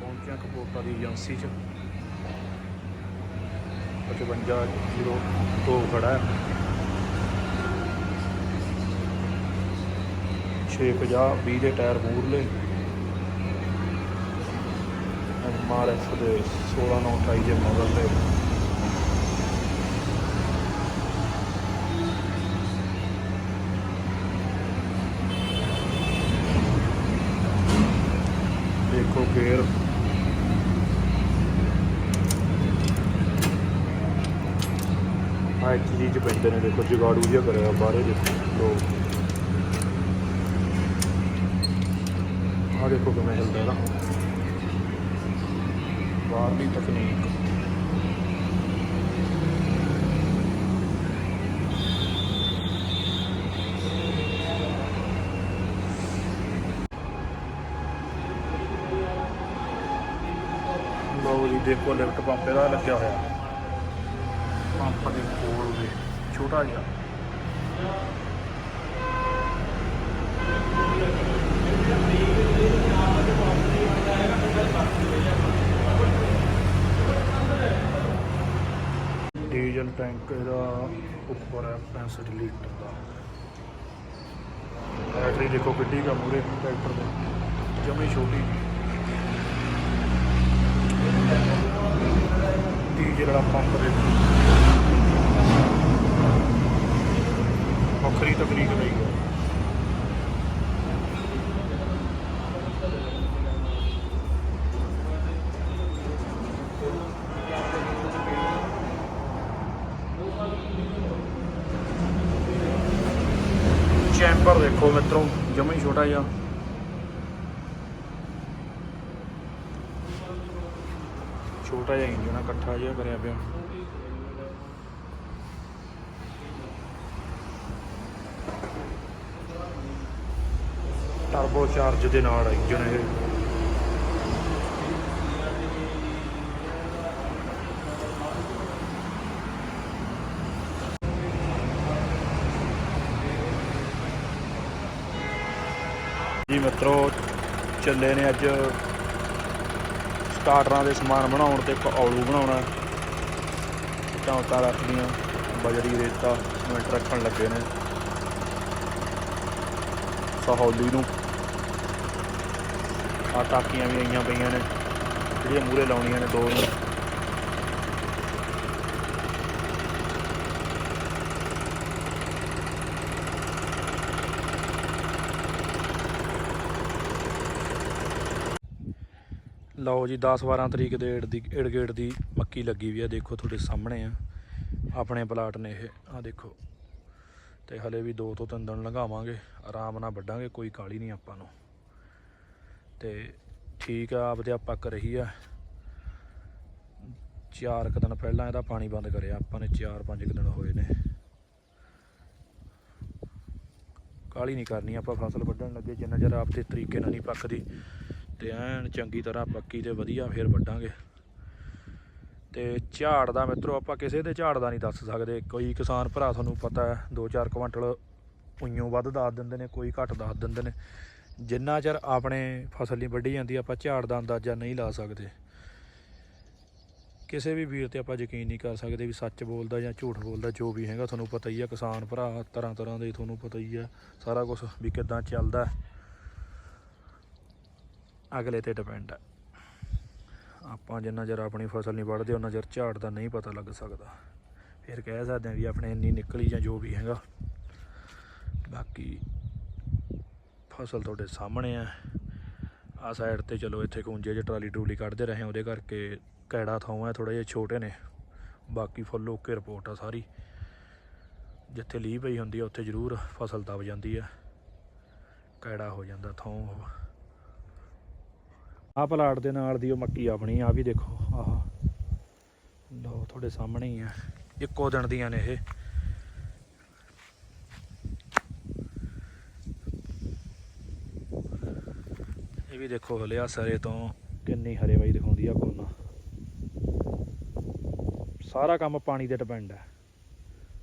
ਪਹੁੰਚਿਆ ਕਪੂਰਥਲਾ ਦੀ ਏਜੰਸੀ 'ਚ। 5502 ਖੜਾ ਹੈ। 650 20 ਦੇ ਟਾਇਰ ਮੂਰਲੇ ਐਮਆਰਐਫ ਦੇ 16928 ਦੇ ਮਾਡਲ ਦੇ ਦੇਖੋ ਗੇਅਰ ਆ ਚੀਜ਼ 'ਚ ਪੈਂਦੇ ਨੇ, ਦੇਖੋ ਜਗਾੜੂ ਜਿਹਾ ਕਰਿਆ ਬਾਹਰੇ ਦੇ ਲੋਕ ਆ ਦੇਖੋ ਕਿਵੇਂ ਹਿਲਦਾ ਇਹਦਾ। ਬਾਹਰਲੀ ਤਕਨੀਕ। ਲਓ ਜੀ, ਦੇਖੋ ਲਿਫਟ ਪੰਪ ਇਹਦਾ ਲੱਗਿਆ ਹੋਇਆ। ਪੰਪ ਦੇ ਕੋਲ ਦੇ, ਛੋਟਾ ਜਿਹਾ। ਡੀਜ਼ਲ ਟੈਂਕ ਇਹਦਾ ਉੱਪਰ ਹੈ 65 ਲੀਟਰ ਦਾ। ਬੈਟਰੀ ਦੇਖੋ ਕਿੱਡੀ ਕਾ ਮੂਰੇ ਟਰੈਕਟਰ ਦੇ। ਜਮੀ ਛੋਟੀ ਡੀਜ਼ਲ ਵਾਲਾ ਪੰਪ ਦੇ ਵੱਖਰੀ ਤਕਨੀਕ ਲਈ ਹੈ। ਚੈਂਬਰ ਦੇਖੋ ਮਿੱਤਰੋ, ਜਮਾ ਹੀ ਛੋਟਾ ਜਿਹਾ। ਛੋਟਾ ਜਿਹਾ ਇੰਜਨ ਇਕੱਠਾ ਜਿਹਾ ਕਰਿਆ ਪਿਆ। ਟਰਬੋ ਚਾਰਜ ਦੇ ਨਾਲ ਇੰਜਨ ਇਹ। ਜੀ ਮਿੱਤਰੋ, ਚੱਲੇ ਨੇ ਅੱਜ ਸਟਾਰਟਰਾਂ ਦੇ ਸਮਾਨ ਬਣਾਉਣ ਤੇ ਇੱਕ ਔਲੂ ਬਣਾਉਣਾ। ਟਾਂਕਾਂ ਰੱਖਦੀਆਂ, ਬਜਰੀ ਰੇਤਾ ਸਿਮੈਂਟ ਰੱਖਣ ਲੱਗੇ ਨੇ। ਸਹੌਲੀ ਨੂੰ ਆ ਟਾਕੀਆਂ ਵੀ ਆਈਆਂ ਪਈਆਂ ਨੇ। ਜਿਹੜੀਆਂ ਮੂਰੇ ਲਾਉਣੀਆਂ ਨੇ ਦੋ ਨੂੰ। ਲਓ ਜੀ 10 12 ਤਰੀਕ ਦੇ ਏੜ ਦੀ ਏੜ ਗੇੜ ਦੀ ਮੱਕੀ ਲੱਗੀ ਵੀ ਆ। ਦੇਖੋ ਤੁਹਾਡੇ ਸਾਹਮਣੇ ਆ। ਆਪਣੇ ਪਲਾਟ ਨੇ ਇਹ। ਆ ਦੇਖੋ। ਤੇ ਹਲੇ ਵੀ ਦੋ ਤੋਂ ਤਿੰਨ ਦਿਨ ਲੰਘਾਵਾਂਗੇ। ਆਰਾਮ ਨਾਲ ਵੱਢਾਂਗੇ। ਕੋਈ ਕਾਲੀ ਨਹੀਂ ਆਪਾਂ ਨੂੰ। ਤੇ ਠੀਕ ਆ, ਆਪਦੇ ਆਪ ਪੱਕ ਰਹੀ ਆ। ਚਾਰ ਕੁ ਦਿਨ ਪਹਿਲਾਂ ਇਹਦਾ ਪਾਣੀ ਬੰਦ ਕਰਿਆ, ਆਪਾਂ ਨੇ 4-5 ਦਿਨ ਹੋਏ ਨੇ। ਕਾਲੀ ਨਹੀਂ ਕਰਨੀ, ਆਪਾਂ ਫਸਲ ਵੱਢਣ ਲੱਗੇ, ਜਿੰਨਾ ਚਿਰ ਆਪਦੇ ਤਰੀਕੇ ਨਾਲ ਨਹੀਂ ਪੱਕਦੀ, ਤੇ ਐਨ ਚੰਗੀ ਤਰ੍ਹਾਂ ਪੱਕੀ ਤੇ ਵਧੀਆ ਫੇਰ ਵੱਢਾਂਗੇ। ਤੇ ਝਾੜ ਦਾ ਮਿੱਤਰੋ, ਆਪਾਂ ਕਿਸੇ ਦੇ ਝਾੜ ਦਾ ਨਹੀਂ ਦੱਸ ਸਕਦੇ। ਕੋਈ ਕਿਸਾਨ ਭਰਾ ਤੁਹਾਨੂੰ ਪਤਾ ਹੈ 2-4 ਕੁਇੰਟਲ ਉਈਓ ਵੱਧ ਦੱਸ ਦਿੰਦੇ ਨੇ, ਕੋਈ ਘੱਟ ਦੱਸ ਦਿੰਦੇ ਨੇ। ਜਿੰਨਾ ਚਿਰ ਆਪਣੇ ਫਸਲ ਨਹੀਂ ਵੱਢੀ ਜਾਂਦੀ, ਆਪਾਂ ਝਾੜ ਦਾ ਅੰਦਾਜ਼ਾ ਨਹੀਂ ਲਾ ਸਕਦੇ। ਕਿਸੇ ਵੀ ਵੀਰ ਤੇ ਆਪਾਂ ਯਕੀਨ ਨਹੀਂ ਕਰ ਸਕਦੇ ਵੀ ਸੱਚ ਬੋਲਦਾ ਜਾਂ ਝੂਠ ਬੋਲਦਾ, ਜੋ ਵੀ ਹੈਗਾ, ਤੁਹਾਨੂੰ ਪਤਾ ਹੀ ਆ, ਕਿਸਾਨ ਭਰਾ, ਤਰ੍ਹਾਂ ਤਰ੍ਹਾਂ ਦੇ ਤੁਹਾਨੂੰ ਪਤਾ ਹੀ ਆ, ਸਾਰਾ ਕੁਝ ਵੀ ਕਿੱਦਾਂ ਚੱਲਦਾ। ਅਗਲੇ ਤੇ ਡਿਪੈਂਡ ਹੈ ਆਪਾਂ ਜਿੰਨਾ ਚਿਰ ਆਪਣੀ ਫਸਲ ਨਹੀਂ ਵੱਢਦੇ, ਉਹਨਾਂ ਚਿਰ ਝਾੜ ਦਾ ਨਹੀਂ ਪਤਾ ਲੱਗ ਸਕਦਾ। ਫਿਰ ਕਹਿ ਸਕਦੇ ਹਾਂ ਵੀ ਆਪਣੇ ਇੰਨੀ ਨਿਕਲੀ ਜਾਂ ਜੋ ਵੀ ਹੈਗਾ। ਬਾਕੀ ਫਸਲ ਤੁਹਾਡੇ ਸਾਹਮਣੇ ਆ। ਆ ਸਾਈਡ ਤੇ ਚਲੋ ਇੱਥੇ ਕੁੰਜੇ 'ਚ ਟਰਾਲੀ ਟਰੂਲੀ ਕੱਢਦੇ ਰਹੇ ਉਹਦੇ ਕਰਕੇ ਕੈੜਾ ਥਾਂ ਹੈ ਥੋੜੇ ਜਿਹੇ ਛੋਟੇ ਨੇ। ਬਾਕੀ ਫੁੱਲ ਓਕੇ ਰਿਪੋਰਟ ਆ ਸਾਰੀ। ਜਿੱਥੇ ਲੀਹ ਪਈ ਹੁੰਦੀ ਆ, ਉੱਥੇ ਜ਼ਰੂਰ ਫਸਲ ਦਬ ਜਾਂਦੀ ਆ। ਕੈੜਾ ਹੋ ਜਾਂਦਾ ਥਾਂ ਉਹ। ਆਹ ਪਲਾਟ ਦੇ ਨਾਲ ਦੀ ਉਹ ਮੱਕੀ ਆਪਣੀ ਆ ਵੀ ਦੇਖੋ, ਆਹ। ਲੋ ਤੁਹਾਡੇ ਸਾਹਮਣੇ ਹੀ ਆ। ਇੱਕੋ ਦਿਨ ਦੀਆਂ ਨੇ ਇਹ। ਇਹ ਵੀ ਦੇਖੋ ਹਲਿਆ ਸਰੇ ਤੋਂ ਕਿੰਨੀ ਹਰੇਵਾਈ ਦਿਖਾਉਂਦੀ ਆ ਕੋਨਾ। ਸਾਰਾ ਕੰਮ ਪਾਣੀ ਤੇ ਡਿਪੈਂਡ ਹੈ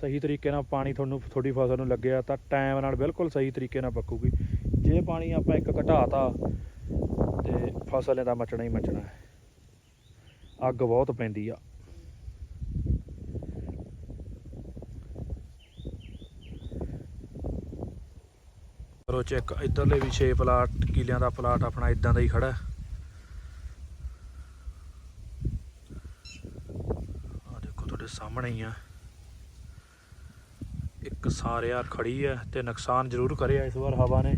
ਸਹੀ ਤਰੀਕੇ ਨਾਲ ਪਾਣੀ ਤੁਹਾਨੂੰ, ਤੁਹਾਡੀ ਫਸਲ ਨੂੰ ਲੱਗਿਆ ਤਾਂ ਟਾਈਮ ਨਾਲ ਬਿਲਕੁਲ ਸਹੀ ਤਰੀਕੇ ਨਾਲ ਪੱਕੂਗੀ। ਜੇ ਪਾਣੀ ਆਪਾਂ ਇੱਕ ਘਟਾਤਾ, ਤੇ ਫਸਲ ਨੇ ਤਾਂ ਮਚਣਾ ਹੀ ਮਚਣਾ ਹੈ। ਅੱਗ ਬਹੁਤ ਪੈਂਦੀ ਆ। ਕਰੋ ਚੈੱਕ, ਇਧਰਲੇ ਵੀ 6 ਪਲਾਟ, ਕਿਲਿਆਂ ਦਾ ਪਲਾਟ ਆਪਣਾ ਇਦਾਂ ਦਾ ਹੀ ਖੜਾ ਆ ਦੇਖੋ ਤੁਹਾਡੇ ਸਾਹਮਣੇ ਹੀ ਆ। ਇੱਕ ਸਾਰਿਆ ਖੜੀ ਹੈ ਤੇ ਨੁਕਸਾਨ ਜ਼ਰੂਰ ਕਰਿਆ ਇਸ ਵਾਰ ਹਵਾ ਨੇ।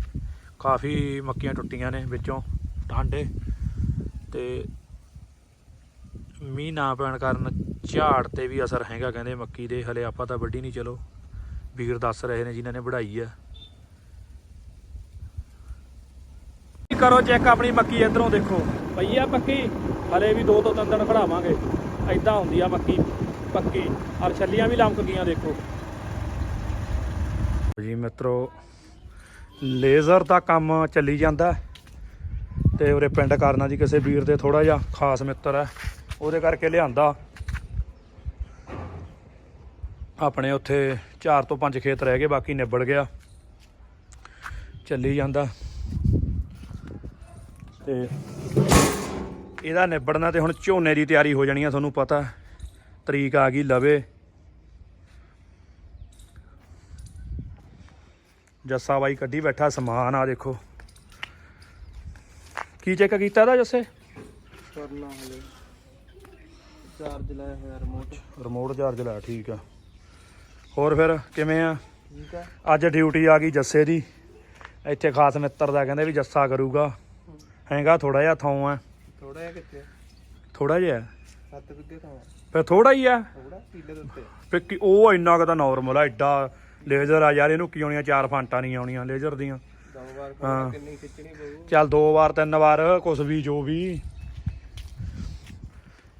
ਕਾਫੀ ਮੱਕੀਆਂ ਟੁੱਟੀਆਂ ਨੇ ਵਿੱਚੋਂ ਟਾਂਡੇ ਤੇ ਮੀਂਹ ਨਾ ਪੈਣ ਕਾਰਨ ਝਾੜ ਤੇ ਵੀ ਅਸਰ ਹੈਗਾ ਕਹਿੰਦੇ ਮੱਕੀ ਦੇ, ਹਲੇ ਆਪਾਂ ਤਾਂ ਵੱਢੀ ਨਹੀਂ ਚਲੋ। ਵੀਰ ਦੱਸ ਰਹੇ ਨੇ ਜਿਨ੍ਹਾਂ ਨੇ ਵਢਾਈ ਆ ਕਰੋ ਚੈੱਕ ਆਪਣੀ ਮੱਕੀ ਇਧਰੋਂ ਦੇਖੋ। ਪਈ ਆ ਪੱਕੀ ਹਲੇ ਵੀ ਦੋ ਤੋਂ ਤਿੰਨ ਦਿਨ ਖੜਾਵਾਂਗੇ ਐਦਾਂ ਹੁੰਦੀ ਆ ਮੱਕੀ, ਪੱਕੀ। ਔਰ ਛੱਲੀਆਂ ਵੀ ਲੰਮਕ ਗਈਆਂ, ਦੇਖੋ। ਜੀ ਮਿੱਤਰੋ, ਲੇਜ਼ਰ ਦਾ ਕੰਮ ਚੱਲੀ ਜਾਂਦਾ ਹੈ। ਤੇ ਉਰੇ ਪਿੰਡ ਕਰਨਾ ਜੀ ਕਿਸੇ ਵੀਰ ਦੇ ਥੋੜਾ ਜਿਹਾ ਖਾਸ ਮਿੱਤਰ ਹੈ। ਉਹਦੇ ਕਰਕੇ ਲਿਆਂਦਾ। ਆਪਣੇ ਉੱਥੇ 4 ਤੋਂ 5 ਖੇਤ ਰਹਿ ਗਏ, ਬਾਕੀ ਨਿਬੜ ਗਿਆ। ਚੱਲੀ ਜਾਂਦਾ। ਤੇ ਇਹਦਾ ਨਿਬੜਨਾ ਤੇ ਹੁਣ ਝੋਨੇ ਦੀ ਤਿਆਰੀ ਹੋ ਜਾਣੀ ਆ ਤੁਹਾਨੂੰ ਪਤਾ। ਤਰੀਕ ਆ ਗਈ ਲਵੇ। ਜੱਸਾ ਬਾਈ ਕੱਢੀ ਬੈਠਾ ਸਮਾਨ ਆ ਦੇਖੋ। ਕੀ ਚੈੱਕ ਕੀਤਾ ਇਹਦਾ ਜੱਸੇ? ਕਰਨਾ ਹਲੇ। ਚਾਰਜ ਲਾਇਆ ਹੋਇਆ ਰਿਮੋਟ ਰਿਮੋਟ ਚਾਰਜ ਲਾ ਠੀਕ ਆ। ਹੋਰ ਫਿਰ ਕਿਵੇਂ ਆ? ਠੀਕ ਆ। ਅੱਜ ਡਿਊਟੀ ਆ ਗਈ ਜੱਸੇ ਦੀ। ਇੱਥੇ ਖਾਸ ਮਿੱਤਰ ਦਾ ਕਹਿੰਦੇ ਵੀ ਜੱਸਾ ਕਰੂਗਾ। ਹੈਗਾ ਥੋੜਾ ਜਿਹਾ ਥਾਂ ਆ। ਥੋੜਾ ਜਿਹਾ ਕਿੱਥੇ ਥੋੜਾ ਜਿਹਾ? ਸੱਤ ਵਿੱਗੇ ਥਾਂ ਫਿਰ ਥੋੜਾ ਹੀ ਆ। ਥੋੜਾ ਕੀਲੇ ਦੇ ਉੱਤੇ। ਫਿਰ ਕੀ ਉਹ ਇੰਨਾ ਕੁ ਤਾਂ ਨਾਰਮਲ ਆ ਐਡਾ ਲੇਜ਼ਰ ਆ ਯਾਰ ਇਹਨੂੰ ਕੀ ਆਉਣੀਆਂ ਚਾਰ ਫਾਂਟਾਂ ਨਹੀਂ ਆਉਣੀਆਂ ਲੇਜ਼ਰ ਦੀਆਂ। ਦੋ ਵਾਰ ਹਾਂ। ਕੋਲ ਕਿੰਨੀ ਖਿੱਚਣੀ ਪਊ। ਚੱਲ ਦੋ ਵਾਰ ਤਿੰਨ ਵਾਰ ਕੁਛ ਵੀ ਜੋ ਵੀ।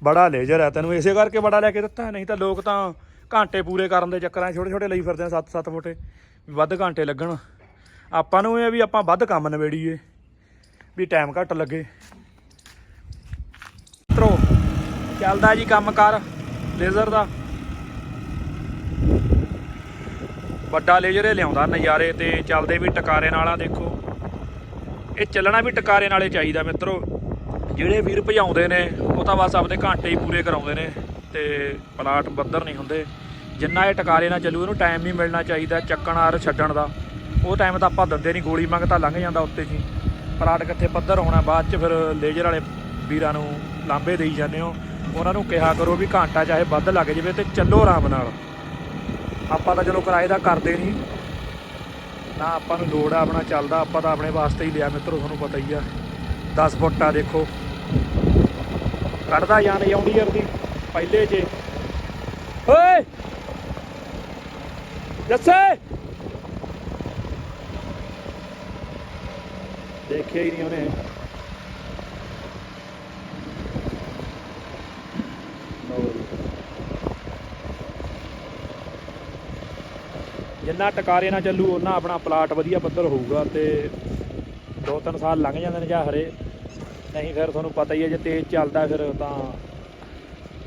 ਬੜਾ ਲੇਜ਼ਰ ਹੈ ਤੈਨੂੰ ਇਸੇ ਕਰਕੇ ਬੜਾ ਲੈ ਕੇ ਦਿੱਤਾ ਨਹੀਂ ਤਾਂ ਲੋਕ ਤਾਂ ਘੰਟੇ ਪੂਰੇ ਕਰਨ ਦੇ ਚੱਕਰਾਂ 'ਚ ਛੋਟੇ ਛੋਟੇ ਲਈ ਫਿਰਦੇ ਆ 7-7 ਫੁੱਟੇ ਵੀ ਵੱਧ ਘੰਟੇ ਲੱਗਣ। ਆਪਾਂ ਨੂੰ ਇਹ ਵੀ ਆਪਾਂ ਵੱਧ ਕੰਮ ਨਵੇੜੀਏ ਵੀ ਟਾਈਮ ਘੱਟ ਲੱਗੇ। ਮਿੱਤਰੋ, ਚੱਲਦਾ ਜੀ ਕੰਮ ਕਰ ਲੇਜ਼ਰ ਦਾ। ਵੱਡਾ ਲੇਜ਼ਰ ਇਹ ਲਿਆਉਂਦਾ ਨਜ਼ਾਰੇ ਤੇ, ਚੱਲਦੇ ਵੀ ਟਕਾਰੇ ਨਾਲ ਆ, ਦੇਖੋ। ਇਹ ਚੱਲਣਾ ਵੀ ਟਕਾਰੇ ਨਾਲੇ ਚਾਹੀਦਾ ਮਿੱਤਰੋ। ਜਿਹੜੇ ਵੀਰ ਭਜਾਉਂਦੇ ਨੇ, ਉਹ ਤਾਂ ਬਸ ਆਪਦੇ ਘੰਟੇ ਹੀ ਪੂਰੇ ਕਰਾਉਂਦੇ ਨੇ ਤੇ ਪਲਾਟ ਬੱਦਰ ਨਹੀਂ ਹੁੰਦੇ। ਜਿੰਨਾ ਇਹ ਟਕਾਰੇ ਨਾਲ ਚੱਲੂ, ਇਹਨੂੰ ਟਾਈਮ ਨਹੀਂ ਮਿਲਣਾ ਚਾਹੀਦਾ ਚੱਕਣ ਆਰ ਛੱਡਣ ਦਾ। ਉਹ ਟਾਈਮ ਤਾਂ ਆਪਾਂ ਦਿੰਦੇ ਨਹੀਂ, ਗੋਲੀ ਮੰਗ ਤਾਂ ਲੰਘ ਜਾਂਦਾ ਉੱਤੇ ਜੀ। ਪਲਾਟ ਕਿੱਥੇ ਪੱਧਰ ਹੋਣਾ, ਬਾਅਦ ਚ ਫਿਰ ਲੇਜ਼ਰ ਵਾਲੇ ਵੀਰਾਂ ਨੂੰ ਲਾਂਬੇ ਦੇਈ ਜਾਂਦੇ ਹੋ। ਉਹਨਾਂ ਨੂੰ ਕਿਹਾ ਕਰੋ ਵੀ ਘੰਟਾ ਚਾਹੇ ਵੱਧ ਲੱਗ ਜਾਵੇ ਤੇ ਚੱਲੋ ਆਰਾਮ ਨਾਲ। ਆਪਾਂ ਤਾਂ ਚਲੋ ਕਿਰਾਏ ਦਾ ਕਰਦੇ ਨਹੀਂ। ਨਾ ਆਪਾਂ ਨੂੰ ਲੋੜ ਆ, ਆਪਣਾ ਚੱਲਦਾ, ਆਪਾਂ ਤਾਂ ਆਪਣੇ ਵਾਸਤੇ ਹੀ ਲਿਆ ਮਿੱਤਰੋ, ਤੁਹਾਨੂੰ ਪਤਾ ਹੀ ਆ। 10 ਫੁੱਟ ਆ ਦੇਖੋ। ਕੱਢਦਾ ਜਾਣ ਯਾਉਂਡੀਅਰ ਦੀ, ਪਹਿਲੇ ਜੇ ਓਏ! ਦੱਸੇ ਦੇਖਿਆ ਹੀ ਨਹੀਂ ਉਹਨੇ ਜਿੰਨਾ ਟਕਾਰੇ ਨਾਲ ਚੱਲੂ ਉਹਨਾਂ ਆਪਣਾ ਪਲਾਟ ਵਧੀਆ ਪੱਧਰ ਹੋਊਗਾ ਤੇ ਦੋ ਤਿੰਨ ਸਾਲ ਲੰਘ ਜਾਂਦੇ ਨੇ ਜਾਂ ਹਰੇ। ਨਹੀਂ ਫਿਰ ਤੁਹਾਨੂੰ ਪਤਾ ਹੀ ਹੈ, ਜੇ ਤੇਜ਼ ਚੱਲਦਾ ਫਿਰ ਤਾਂ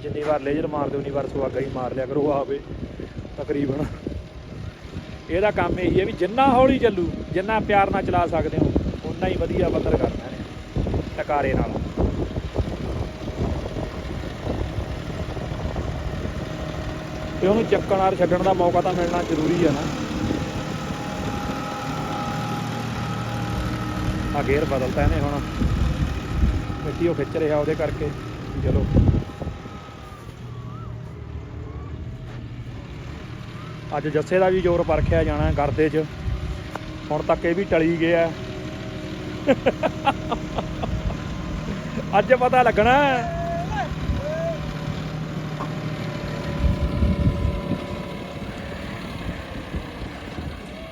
ਜਿੰਨੀ ਵਾਰ ਲੇਜ਼ਰ ਮਾਰਦੇ ਉਨੀ ਵਾਰ ਸੁਹਾਗਾ ਹੀ ਮਾਰ ਲਿਆ ਕਰੋ ਆਵੇ ਤਕਰੀਬਨ। ਇਹਦਾ ਕੰਮ ਇਹੀ ਹੈ ਵੀ ਜਿੰਨਾ ਹੌਲੀ ਚੱਲੂ, ਜਿੰਨਾ ਪਿਆਰ ਨਾਲ ਚਲਾ ਸਕਦੇ ਹੋ ਉਨਾ ਹੀ ਵਧੀਆ ਪੱਧਰ ਕਰਨਾ ਨੇ ਟਕਾਰੇ ਨਾਲ। ਤੇ ਉਹਨੂੰ ਚੱਕਣ ਆਰ ਛੱਡਣ ਦਾ ਮੌਕਾ ਤਾਂ ਮਿਲਣਾ ਜ਼ਰੂਰੀ ਹੈ ਨਾ। ਆ ਗੇਅਰ ਬਦਲਤਾ ਇਹਨੇ ਹੁਣ। ਮਿੱਟੀ ਉਹ ਖਿੱਚ ਰਿਹਾ ਉਹਦੇ ਕਰਕੇ, ਚਲੋ। ਅੱਜ ਜੱਸੇ ਦਾ ਵੀ ਜ਼ੋਰ ਪਰਖਿਆ ਜਾਣਾ ਗਰਦੇ 'ਚ। ਹੁਣ ਤੱਕ ਇਹ ਵੀ ਟਲੀ ਗਿਆ। ਅੱਜ ਪਤਾ ਲੱਗਣਾ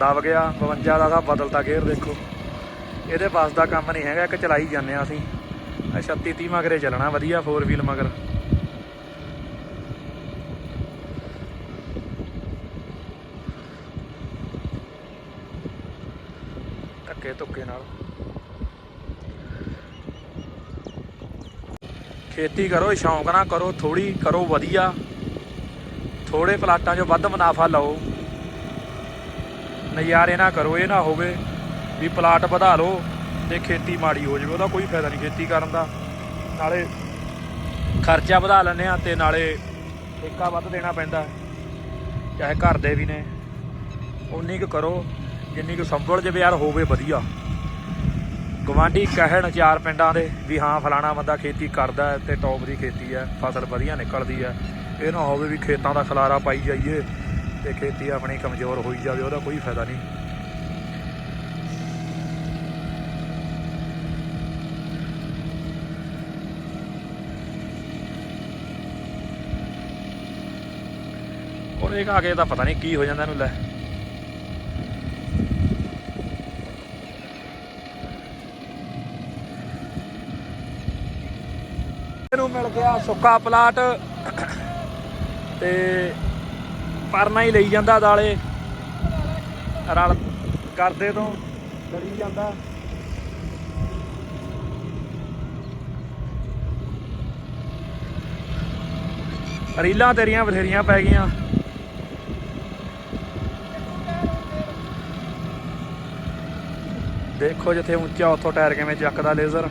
ਦਬ ਗਿਆ 52 ਦਾ ਤਾਂ ਬਦਲਤਾ ਗੇਅਰ ਦੇਖੋ। ਇਹਦੇ ਬੱਸ ਦਾ ਕੰਮ ਨਹੀਂ ਹੈਗਾ, ਇੱਕ ਚਲਾਈ ਜਾਂਦੇ ਆ ਅਸੀਂ। ਆ 36 30 ਮਗਰੇ ਚੱਲਣਾ, ਵਧੀਆ 4 ਵੀਲ ਮਗਰ। ਧੱਕੇ ਧੁੱਕੇ ਨਾਲ। ਖੇਤੀ ਕਰੋ ਸ਼ੌਂਕ ਨਾਲ ਕਰੋ ਥੋੜੀ ਕਰੋ ਵਧੀਆ। ਥੋੜੇ ਪਲਾਟਾਂ 'ਚੋਂ ਵੱਧ ਮੁਨਾਫਾ ਲਓ। ਨਜ਼ਾਰੇ ਨਾ ਕਰੋ, ਇਹ ਨਾ ਹੋਵੇ ਵੀ ਪਲਾਟ ਵਧਾ ਲਓ ਤੇ ਖੇਤੀ ਮਾੜੀ ਹੋ ਜਾਵੇ, ਉਹਦਾ ਕੋਈ ਫਾਇਦਾ ਨਹੀਂ ਖੇਤੀ ਕਰਨ ਦਾ। ਨਾਲੇ ਖਰਚਾ ਵਧਾ ਲੈਂਦੇ ਆ ਤੇ ਨਾਲੇ ਠੇਕਾ ਵੱਧ ਦੇਣਾ ਪੈਂਦਾ। ਚਾਹੇ ਘਰ ਦੇ ਵੀ ਨੇ। ਉਨੀ ਕੁ ਕਰੋ, ਜਿੰਨੀ ਕੁ ਸੰਭਲ ਜੇ ਯਾਰ ਹੋਵੇ ਵਧੀਆ। ਗਵਾਂਢੀ ਕਹਿਣ ਚਾਰ ਪਿੰਡਾਂ ਦੇ ਵੀ ਹਾਂ, ਫਲਾਣਾ ਬੰਦਾ ਖੇਤੀ ਕਰਦਾ ਹੈ ਤੇ ਟੌਪ ਦੀ ਖੇਤੀ ਹੈ, ਫਸਲ ਵਧੀਆ ਨਿਕਲਦੀ ਹੈ। ਇਹ ਨਾ ਹੋਵੇ ਵੀ ਖੇਤਾਂ ਦਾ ਖਲਾਰਾ ਪਾਈ ਜਾਈਏ ਤੇ ਖੇਤੀ ਆਪਣੀ ਕਮਜ਼ੋਰ ਹੋਈ ਜਾਵੇ, ਉਹਦਾ ਕੋਈ ਫਾਇਦਾ ਨਹੀਂ। ਹੁਣ ਇਹ ਆ ਕੇ ਤਾਂ ਪਤਾ ਨਹੀਂ ਕੀ ਹੋ ਜਾਂਦਾ ਇਹਨੂੰ ਲੈ। ਇਹਨੂੰ ਮਿਲ ਗਿਆ ਸੁੱਕਾ ਪਲਾਟ ਤੇ ਪਰਨਾ ਹੀ ਲਈ ਜਾਂਦਾ ਦਾਲੇ। ਰਲ ਕਰਦੇ ਤੋਂ ਲੜੀ ਜਾਂਦਾ। ਰੀਲਾਂ ਤੇਰੀਆਂ ਬਥੇਰੀਆਂ ਪੈ ਗਈਆਂ। ਦੇਖੋ ਜਿੱਥੇ ਉੱਚਾ ਉੱਥੋਂ ਟਾਇਰ ਕਿਵੇਂ ਚੱਕਦਾ ਲੇਜ਼ਰ